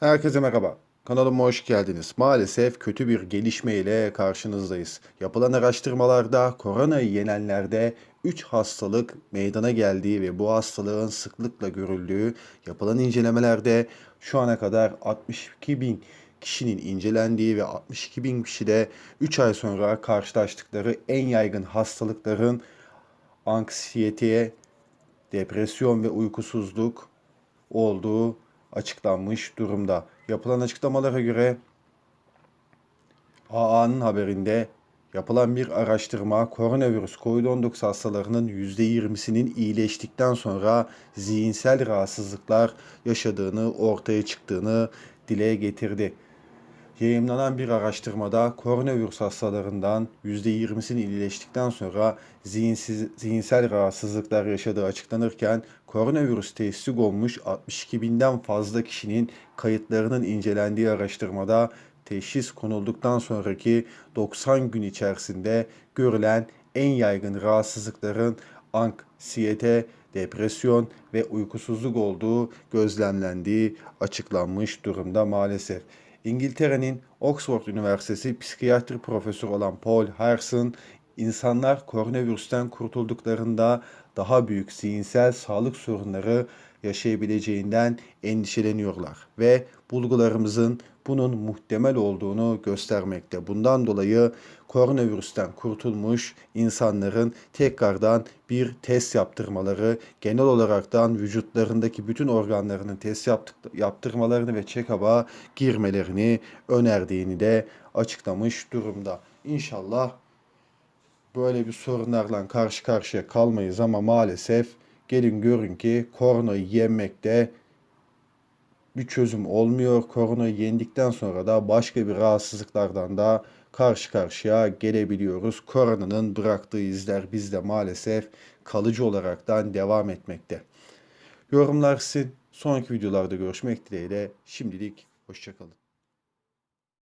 Herkese merhaba. Kanalıma hoş geldiniz. Maalesef kötü bir gelişme ile karşınızdayız. Yapılan araştırmalarda koronayı yenenlerde 3 hastalık meydana geldiği ve bu hastalığın sıklıkla görüldüğü yapılan incelemelerde şu ana kadar 62 bin kişinin incelendiği ve 62 bin kişi de 3 ay sonra karşılaştıkları en yaygın hastalıkların anksiyeteye, depresyon ve uykusuzluk olduğu açıklanmış durumda. Yapılan açıklamalara göre AA'nın haberinde yapılan bir araştırma koronavirüs COVID-19 hastalarının %20'sinin iyileştikten sonra zihinsel rahatsızlıklar yaşadığını ortaya çıktığını dile getirdi. Yayınlanan bir araştırmada koronavirüs hastalarından %20'sinin iyileştikten sonra zihinsiz, zihinsel rahatsızlıklar yaşadığı açıklanırken koronavirüs teşhisi olmuş 62 binden fazla kişinin kayıtlarının incelendiği araştırmada teşhis konulduktan sonraki 90 gün içerisinde görülen en yaygın rahatsızlıkların anksiyete, depresyon ve uykusuzluk olduğu gözlemlendiği açıklanmış durumda maalesef. İngiltere'nin Oxford Üniversitesi psikiyatri profesörü olan Paul Harrison, insanlar koronavirüsten kurtulduklarında daha büyük zihinsel sağlık sorunları yaşayabileceğinden endişeleniyorlar ve bulgularımızın bunun muhtemel olduğunu göstermekte. Bundan dolayı koronavirüsten kurtulmuş insanların tekrardan bir test yaptırmaları, genel olaraktan vücutlarındaki bütün organlarının test yaptık, yaptırmalarını ve check-up'a girmelerini önerdiğini de açıklamış durumda. İnşallah böyle bir sorunlarla karşı karşıya kalmayız ama maalesef gelin görün ki koronayı yenmekte bir çözüm olmuyor. Koronayı yendikten sonra da başka bir rahatsızlıklardan da karşı karşıya gelebiliyoruz. Koronanın bıraktığı izler bizde maalesef kalıcı olaraktan devam etmekte. Yorumlar sizin. Sonraki videolarda görüşmek dileğiyle. Şimdilik hoşçakalın.